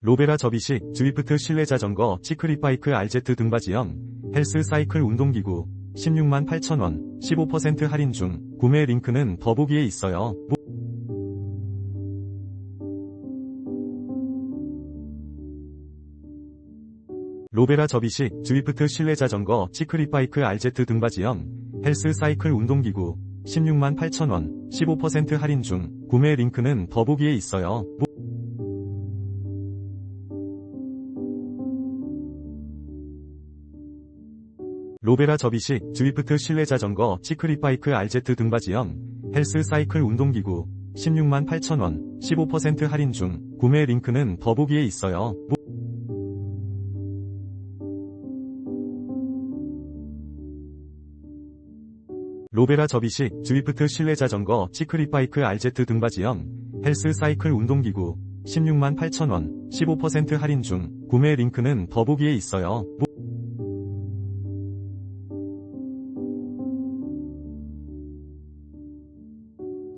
로베라 접이식, 드위프트 실내 자전거, 시크릿바이크 RZ 등받이형, 헬스 사이클 운동기구, 16만 8천원, 15% 할인 중, 구매 링크는 더보기에 있어요. 무- 로베라 접이식, 드위프트 실내 자전거, 시크릿바이크 RZ 등받이형, 헬스 사이클 운동기구, 16만 8천원, 15% 할인 중, 구매 링크는 더보기에 있어요. 로베라 접이식, 드위프트 실내 자전거, 시크릿바이크 RZ 등받이형, 헬스 사이클 운동기구, 16만 8천원, 15% 할인 중, 구매 링크는 더보기에 있어요. 무- 로베라 접이식, 드위프트 실내 자전거, 시크릿바이크 RZ 등받이형, 헬스 사이클 운동기구, 16만 8천원, 15% 할인 중, 구매 링크는 더보기에 있어요. 무-